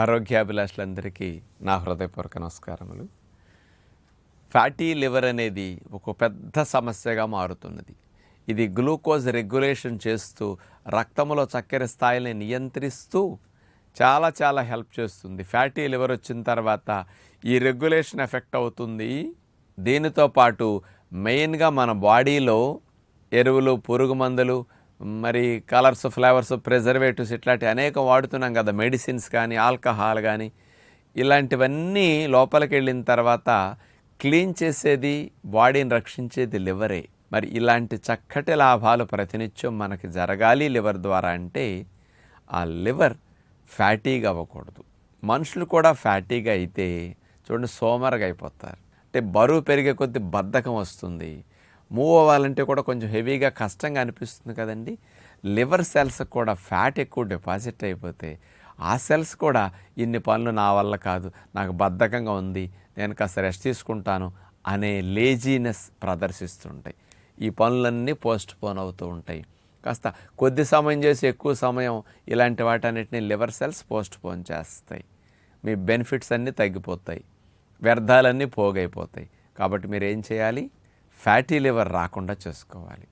ఆరోగ్యాభిలాషులందరికీ నా హృదయపూర్వక నమస్కారములు. ఫ్యాటీ లివర్ అనేది ఒక పెద్ద సమస్యగా మారుతున్నది. ఇది గ్లూకోజ్ రెగ్యులేషన్ చేస్తూ రక్తంలో చక్కెర స్థాయిని నియంత్రిస్తూ చాలా చాలా హెల్ప్ చేస్తుంది. ఫ్యాటీ లివర్ వచ్చిన తర్వాత ఈ రెగ్యులేషన్ ఎఫెక్ట్ అవుతుంది. దీనితో పాటు మెయిన్గా మన బాడీలో ఎరువులు పురుగు మందులు మరి కలర్స్ ఫ్లేవర్స్ ప్రిజర్వేటివ్స్ ఇట్లాంటి అనేక వాడుతున్నాం కదా. మెడిసిన్స్ కానీ ఆల్కహాల్ కానీ ఇలాంటివన్నీ లోపలికి వెళ్ళిన తర్వాత క్లీన్ చేసేది బాడీని రక్షించేది లివరే. మరి ఇలాంటి చక్కటి లాభాలు ప్రతినిత్యం మనకి జరగాలి లివర్ ద్వారా అంటే ఆ లివర్ ఫ్యాటీగా అవ్వకూడదు. మనుషులు కూడా ఫ్యాటీగా అయితే చూడండి సోమరుగా అయిపోతారు అంటే బరువు పెరిగే కొద్ది బద్ధకం వస్తుంది. మూవ్ అవ్వాలంటే కూడా కొంచెం హెవీగా కష్టంగా అనిపిస్తుంది కదండి. లివర్ సెల్స్ కూడా ఫ్యాట్ ఎక్కువ డిపాజిట్ అయిపోతే ఆ సెల్స్ కూడా ఇన్ని పనులు నా వల్ల కాదు నాకు బద్ధకంగా ఉంది నేను కాస్త రెస్ట్ తీసుకుంటాను అనే లేజీనెస్ ప్రదర్శిస్తుంటాయి. ఈ పనులన్నీ పోస్ట్ పోన్ అవుతూ ఉంటాయి. కాస్త కొద్ది సమయం చేసి ఎక్కువ సమయం ఇలాంటి వాటన్నిటిని లివర్ సెల్స్ పోస్ట్ పోన్ చేస్తాయి. మీ బెనిఫిట్స్ అన్నీ తగ్గిపోతాయి. వ్యర్థాలన్నీ పోగైపోతాయి. కాబట్టి మీరు ఏం చేయాలి? ఫ్యాటీ లివర్ రాకుండా చేసుకోవాలి.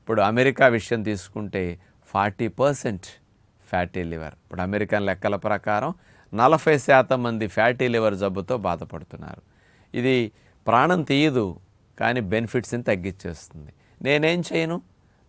ఇప్పుడు అమెరికా విషయం తీసుకుంటే ఫార్టీ పర్సెంట్ ఫ్యాటీ లివర్. ఇప్పుడు అమెరికన్ లెక్కల ప్రకారం నలభై శాతం మంది ఫ్యాటీ లివర్ జబ్బుతో బాధపడుతున్నారు. ఇది ప్రాణం తీయదు కానీ బెనిఫిట్స్ని తగ్గించేస్తుంది. నేనేం చేయను?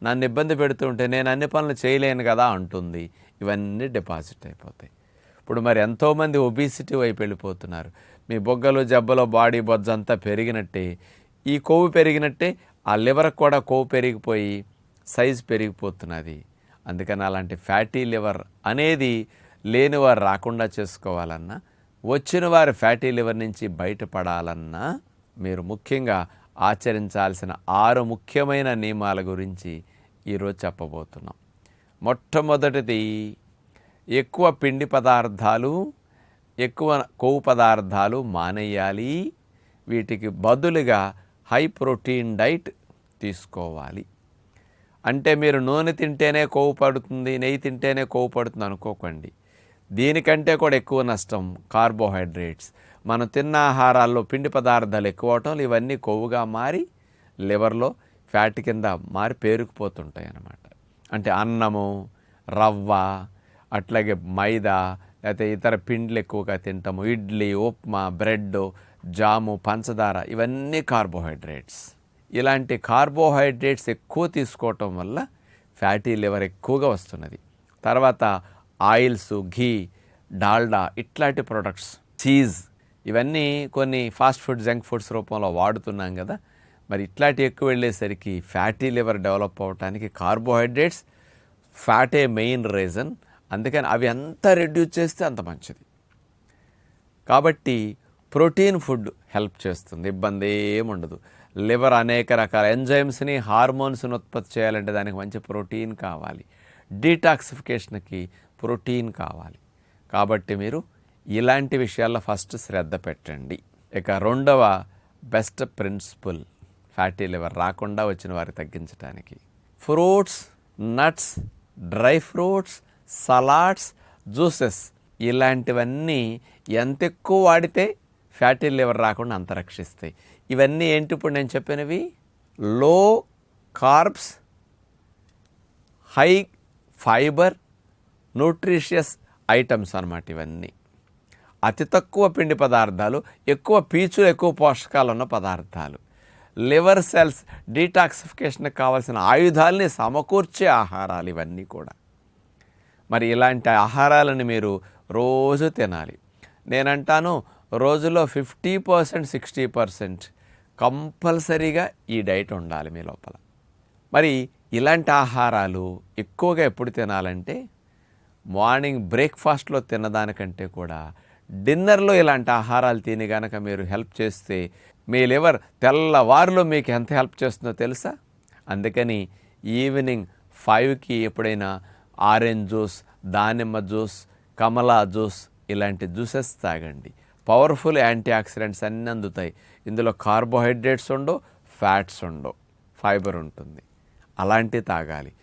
నన్ను ఇబ్బంది పెడుతుంటే నేను అన్ని పనులు చేయలేను కదా అంటుంది. ఇవన్నీ డిపాజిట్ అయిపోతాయి. ఇప్పుడు మరి ఎంతోమంది ఒబీసిటీ వైపు వెళ్ళిపోతున్నారు. మీ బొగ్గలు జబ్బలో బాడీ బొజ్జంతా పెరిగినట్టే ఈ కొవ్వు పెరిగినట్టే ఆ లివర్ కూడా కొవ్వు పెరిగిపోయి సైజ్ పెరిగిపోతున్నది. అందుకని అలాంటి ఫ్యాటీ లివర్ అనేది లేని వారు రాకుండా చేసుకోవాలన్నా వచ్చిన వారు ఫ్యాటీ లివర్ నుంచి బయటపడాలన్నా మీరు ముఖ్యంగా ఆచరించాల్సిన ఆరు ముఖ్యమైన నియమాల గురించి ఈరోజు చెప్పబోతున్నాం. మొట్టమొదటిది ఎక్కువ పిండి పదార్థాలు ఎక్కువ కొవ్వు పదార్థాలు మానేయాలి. వీటికి బదులుగా హై ప్రోటీన్ డైట్ తీసుకోవాలి. అంటే మీరు నూనె తింటేనే కొవ్వు పడుతుంది నెయ్యి తింటేనే కొవ్వు పడుతుంది అనుకోకండి. దీనికంటే కూడా ఎక్కువ నష్టం కార్బోహైడ్రేట్స్. మనం తిన్న ఆహారాల్లో పిండి పదార్థాలు ఎక్కువ అవటం ఇవన్నీ కొవ్వుగా మారి లివర్లో ఫ్యాట్ కింద మారి పేరుకుపోతుంటాయి అన్నమాట. అంటే అన్నము రవ్వ అట్లాగే మైదా లేకపోతే ఇతర పిండ్లు ఎక్కువగా తింటాము. ఇడ్లీ ఉప్మా బ్రెడ్ జాము పంచదార ఇవన్నీ కార్బోహైడ్రేట్స్. ఇలాంటి కార్బోహైడ్రేట్స్ ఎక్కువ తీసుకోవటం వల్ల ఫ్యాటీ లివర్ ఎక్కువగా వస్తున్నది. తర్వాత ఆయిల్స్ ఘీ డాల్డా ఇట్లాంటి ప్రొడక్ట్స్ చీజ్ ఇవన్నీ కొన్ని ఫాస్ట్ ఫుడ్ జంక్ ఫుడ్స్ రూపంలో వాడుతున్నాం కదా. మరి ఇట్లాంటి ఎక్కువ వెళ్ళేసరికి ఫ్యాటీ లివర్ డెవలప్ అవ్వటానికి కార్బోహైడ్రేట్స్ ఫ్యాటే మెయిన్ రీజన్. అందుకని అవి ఎంత రెడ్యూస్ చేస్తే అంత మంచిది. కాబట్టి ప్రోటీన్ ఫుడ్ హెల్ప్ చేస్తుంది. ఇబ్బంది ఏముండదు లివర్ అనేక రకాల ఎంజైమ్స్ని హార్మోన్స్ని ఉత్పత్తి చేయాలంటే దానికి మంచి ప్రోటీన్ కావాలి. డీటాక్సిఫికేషన్కి ప్రోటీన్ కావాలి. కాబట్టి మీరు ఇలాంటి విషయాల్లో ఫస్ట్ శ్రద్ధ పెట్టండి. ఇక రెండవ బెస్ట్ ప్రిన్సిపల్ ఫ్యాటీ లివర్ రాకుండా వచ్చిన వారికి తగ్గించడానికి fruits nuts dry fruits salads juices ఇలాంటివన్నీ ఎంత ఎక్కువ వాడితే ఫ్యాటీ లివర్ రాకుండా అంత రక్షిస్తాయి. ఇవన్నీ ఏంటి ఇప్పుడు నేను చెప్పినవి? Low carbs high fibre nutritious items అన్నమాట ఇవన్నీ. అతి తక్కువ పిండి పదార్థాలు ఎక్కువ పీచులు ఎక్కువ పోషకాలు ఉన్న పదార్థాలు. లివర్ సెల్స్ డీటాక్సిఫికేషన్కి కావాల్సిన ఆయుధాలని సమకూర్చే ఆహారాలు ఇవన్నీ కూడా. మరి ఇలాంటి ఆహారాలను మీరు రోజు తినాలి. నేనంటాను రోజులో ఫిఫ్టీ పర్సెంట్ సిక్స్టీ పర్సెంట్ కంపల్సరీగా ఈ డైట్ ఉండాలి మీ లోపల. మరి ఇలాంటి ఆహారాలు ఎక్కువగా ఎప్పుడు తినాలంటే మార్నింగ్ బ్రేక్ఫాస్ట్లో తినదానికంటే కూడా డిన్నర్లో ఇలాంటి ఆహారాలు తిని కనుక మీరు హెల్ప్ చేస్తే మీ లివర్ తెల్లవారులో మీకు ఎంత హెల్ప్ చేస్తుందో తెలుసా? అందుకని ఈవినింగ్ ఫైవ్కి ఎప్పుడైనా ఆరెంజ్ జ్యూస్ దానిమ్మ జ్యూస్ కమలా జ్యూస్ ఇలాంటి జ్యూసెస్ తాగండి. పవర్ఫుల్ యాంటీ ఆక్సిడెంట్స్ అన్నీ అందుతాయి. ఇందులో కార్బోహైడ్రేట్స్ ఉండవు ఫ్యాట్స్ ఉండవు. ఫైబర్ ఉంటుంది. అలాంటివి తాగాలి.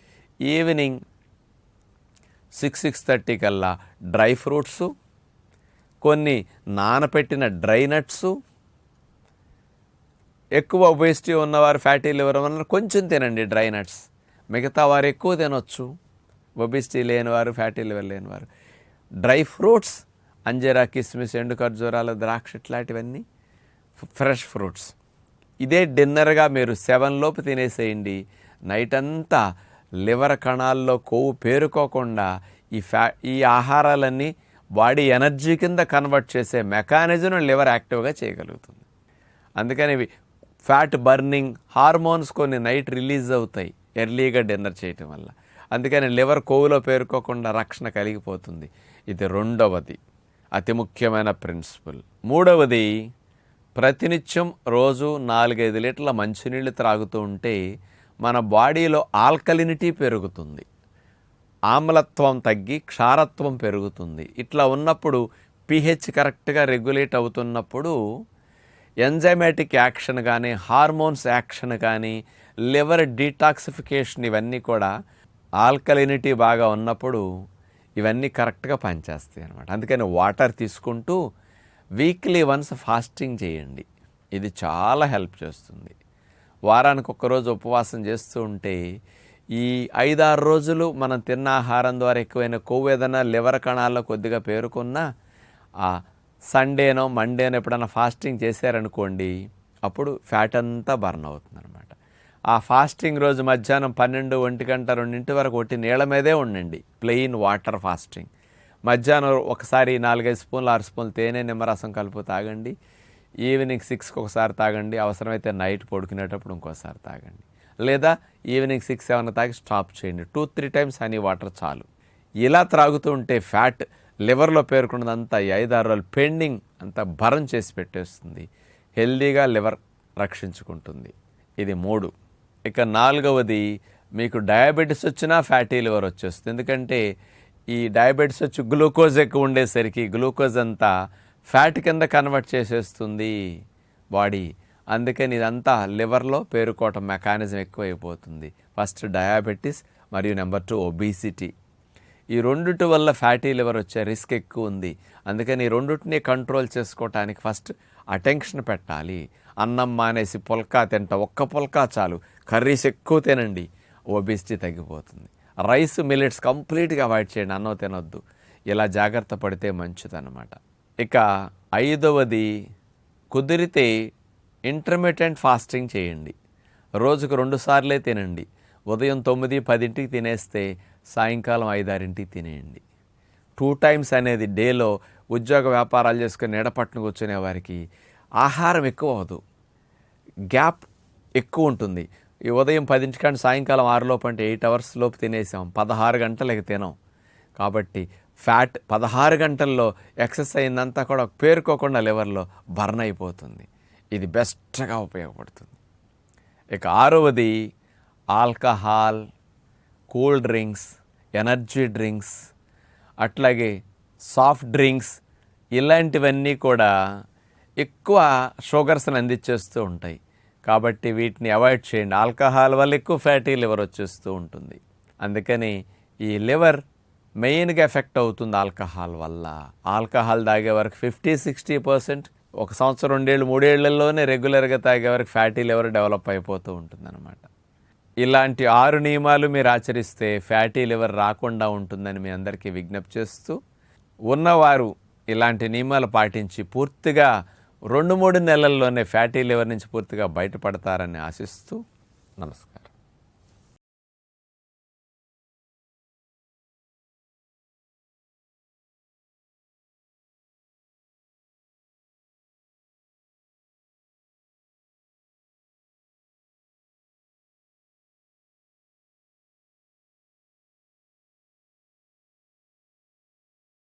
ఈవినింగ్ సిక్స్ సిక్స్ థర్టీ కల్లా డ్రై ఫ్రూట్స్ కొన్ని నానపెట్టిన డ్రై నట్స్ ఎక్కువ ఒబేసిటీ ఉన్నవారు ఫ్యాటీ లివర్ ఉన్న కొంచెం తినండి డ్రై నట్స్. మిగతా వారు ఎక్కువ తినొచ్చు. ఒబేసిటీ లేనివారు ఫ్యాటీ లివర్ లేనివారు. డ్రై ఫ్రూట్స్ అంజరా కిస్మిస్ ఎండు ఖర్జూరాలు ద్రాక్ష ఇట్లాంటివన్నీ ఫ్రెష్ ఫ్రూట్స్. ఇదే డిన్నర్గా మీరు సెవెన్ లోపు తినేసేయండి. నైట్ అంతా లివర్ కణాల్లో కొవ్వు పేరుకోకుండా ఈ ఫ్యా ఈ ఆహారాలన్నీ బాడీ ఎనర్జీ కింద కన్వర్ట్ చేసే మెకానిజం లివర్ యాక్టివ్గా చేయగలుగుతుంది. అందుకని ఫ్యాట్ బర్నింగ్ హార్మోన్స్ కొన్ని నైట్ రిలీజ్ అవుతాయి ఎర్లీగా డిన్నర్ చేయటం వల్ల. అందుకని లివర్ కొవ్వులో పేరుకోకుండా రక్షణ కలిగిపోతుంది. ఇది రెండవది. అతి ముఖ్యమైన ప్రిన్సిపల్. మూడవది ప్రతినిత్యం రోజు నాలుగైదు లీటర్ల మంచినీళ్ళు త్రాగుతూ ఉంటే మన బాడీలో ఆల్కలినిటీ పెరుగుతుంది. ఆమ్లత్వం తగ్గి క్షారత్వం పెరుగుతుంది. ఇట్లా ఉన్నప్పుడు పిహెచ్ కరెక్ట్గా రెగ్యులేట్ అవుతున్నప్పుడు ఎంజైమాటిక్ యాక్షన్ కానీ హార్మోన్స్ యాక్షన్ కానీ లివర్ డీటాక్సిఫికేషన్ ఇవన్నీ కూడా ఆల్కలినిటీ బాగా ఉన్నప్పుడు ఇవన్నీ కరెక్ట్గా పనిచేస్తాయి అనమాట అందుకని వాటర్ తీసుకుంటూ వీక్లీ వన్స్ ఫాస్టింగ్ చేయండి. ఇది చాలా హెల్ప్ చేస్తుంది. వారానికి ఒక్కరోజు ఉపవాసం చేస్తూ ఉంటే ఈ ఐదారు రోజులు మనం తిన్న ఆహారం ద్వారా ఎక్కువైన కొవ్వు ఏదైనా లివర్ కణాల్లో కొద్దిగా పేరుకున్నా ఆ సండేనో మండేనో ఎప్పుడైనా ఫాస్టింగ్ చేశారనుకోండి అప్పుడు ఫ్యాట్ అంతా బర్న్ అవుతుంది అనమాట ఆ ఫాస్టింగ్ రోజు మధ్యాహ్నం పన్నెండు ఒంటి గంట రెండింటి వరకు ఒట్టి నీళ్ళ మీదే ఉండండి. ప్లెయిన్ వాటర్ ఫాస్టింగ్ మధ్యాహ్నం ఒకసారి నాలుగైదు స్పూన్లు ఆరు స్పూన్లు తేనె నిమ్మరసం కలుపు తాగండి. ఈవినింగ్ సిక్స్కి ఒకసారి తాగండి. అవసరమైతే నైట్ పడుకునేటప్పుడు ఇంకోసారి తాగండి. లేదా ఈవినింగ్ సిక్స్ సెవెన్ తాగి స్టాప్ చేయండి. Two three times honey water చాలు. ఇలా త్రాగుతూ ఉంటే ఫ్యాట్ లివర్లో పేర్కొన్నదంతా ఈ ఐదారు రోజులు పెండింగ్ అంతా భరం చేసి పెట్టేస్తుంది. హెల్దీగా లివర్ రక్షించుకుంటుంది. ఇది మూడు. ఇక నాలుగవది మీకు డయాబెటీస్ వచ్చినా ఫ్యాటీ లివర్ వచ్చేస్తుంది. ఎందుకంటే ఈ డయాబెటీస్ వచ్చి గ్లూకోజ్ ఎక్కువ ఉండేసరికి గ్లూకోజ్ అంతా ఫ్యాట్ కింద కన్వర్ట్ చేసేస్తుంది బాడీ. అందుకని ఇదంతా లివర్లో పేరుకోవటం మెకానిజం ఎక్కువైపోతుంది. ఫస్ట్ డయాబెటీస్ మరియు నెంబర్ టూ ఒబీసిటీ. ఈ రెండుటి వల్ల ఫ్యాటీ లివర్ వచ్చే రిస్క్ ఎక్కువ ఉంది. అందుకని ఈ రెండుటిని కంట్రోల్ చేసుకోవటానికి ఫస్ట్ అటెన్షన్ పెట్టాలి. అన్నం మానేసి పుల్కా తింట ఒక్క పుల్కా చాలు. కర్రీస్ ఎక్కువ తినండి. ఒబిసిటీ తగ్గిపోతుంది. రైస్ మిల్లెట్స్ కంప్లీట్గా అవాయిడ్ చేయండి అన్నం తినొద్దు. ఇలా జాగ్రత్త పడితే మంచిదన్నమాట. ఇక ఐదవది కుదిరితే ఇంటర్మీడియంట్ ఫాస్టింగ్ చేయండి. రోజుకు రెండు సార్లే తినండి. ఉదయం తొమ్మిది పదింటికి తినేస్తే సాయంకాలం ఐదారింటికి తినేయండి. టూ టైమ్స్ అనేది డేలో ఉద్యోగ వ్యాపారాలు చేసుకుని నీడపట్టును కూర్చునే వారికి ఆహారం ఎక్కువ అవదు గ్యాప్ ఎక్కువ ఉంటుంది. ఈ ఉదయం పదింటికంటే సాయంకాలం ఆరులోపు అంటే ఎయిట్ అవర్స్ లోపు తినేసాం. పదహారు గంటలకి తినాం. కాబట్టి ఫ్యాట్ పదహారు గంటల్లో ఎక్సెస్ అయిందంతా కూడా పేరుకోకుండా లివర్లో బర్న్ అయిపోతుంది. ఇది బెస్ట్గా ఉపయోగపడుతుంది. ఇక ఆరవది alcohol cool drinks energy drinks అట్లాగే సాఫ్ట్ డ్రింక్స్ ఇలాంటివన్నీ కూడా ఎక్కువ షుగర్స్ని అందించేస్తూ ఉంటాయి. కాబట్టి వీటిని అవాయిడ్ చేయండి. ఆల్కహాల్ వల్ల ఎక్కువ ఫ్యాటీ లివర్ వచ్చేస్తూ ఉంటుంది. అందుకని ఈ లివర్ మెయిన్గా ఎఫెక్ట్ అవుతుంది ఆల్కహాల్ వల్ల. ఆల్కహాల్ తాగే వరకు ఫిఫ్టీ సిక్స్టీ పర్సెంట్ ఒక సంవత్సరం రెండేళ్ళు మూడేళ్ళలోనే రెగ్యులర్గా తాగే వరకు ఫ్యాటీ లివర్ డెవలప్ అయిపోతూ ఉంటుందన్నమాట. ఇలాంటి ఆరు నియమాలు మీరు ఆచరిస్తే ఫ్యాటీ లివర్ రాకుండా ఉంటుందని మీ అందరికీ విజ్ఞప్తి చేస్తూ ఉన్నవారు ఇలాంటి నియమాలు పాటించి పూర్తిగా రెండు మూడు నెలల్లోనే ఫ్యాటీ లివర్ నుంచి పూర్తిగా బయటపడతారని ఆశిస్తూ నమస్కారం.